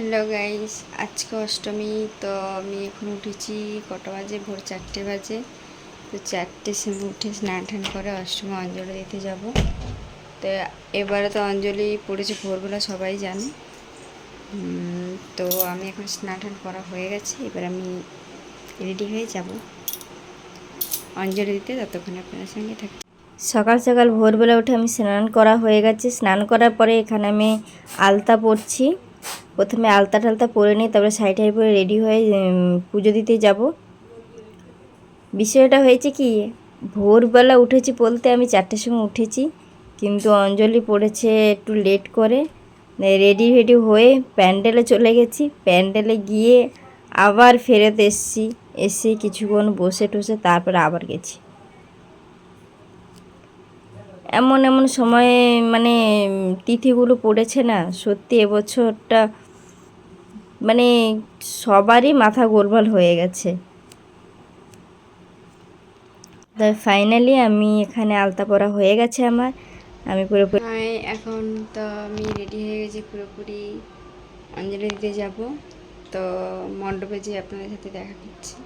Hello guys আজকে অষ্টমী, তো আমি এখন উঠেছি কটা বাজে? ভোর চারটে বাজে। তো চারটে সময় উঠে স্নান টান করে অষ্টমী অঞ্জলি দিতে যাব। তো এবারে তো অঞ্জলি পড়েছে, ভোরবেলা সবাই জানে। তো আমি এখন স্নান টান করা হয়ে গেছে। এবার আমি রেডি হয়ে যাব। অঞ্জলি দিতে ততক্ষণ আপনার সঙ্গে থাকি সকাল সকাল ভোরবেলা উঠে আমি স্নান করা হয়ে গেছে। স্নান করার পরে এখানে আমি আলতা পরছি। প্রথমে আলতা টালতা পরে নিই তারপরে শাড়ি টাড়ি পরে রেডি হয়ে পুজো দিতে যাব। বিষয়টা হয়েছে কি, ভোরবেলা উঠেছি বলতে আমি চারটের সময় উঠেছি, কিন্তু অঞ্জলি পড়েছে একটু লেট করে। রেডি রেডি হয়ে প্যান্ডেলে চলে গেছি। প্যান্ডেলে গিয়ে আবার ফেরত এসছি, এসে কিছুক্ষণ বসে টসে তারপরে আবার গেছি। এমন এমন সময়ে মানে তিথিগুলো পড়েছে না? সত্যি এবছরটা মানে সবারই মাথা গোলমাল হয়ে গেছে। তাই ফাইনালি আমি এখানে আলতা পরা হয়ে গেছে আমার। আমি পুরোপুরি এখন তো আমি রেডি হয়ে গেছি, পুরোপুরি অঞ্জলি দিতে যাব। তো মণ্ডপে যে আপনাদের সাথে দেখা করছি।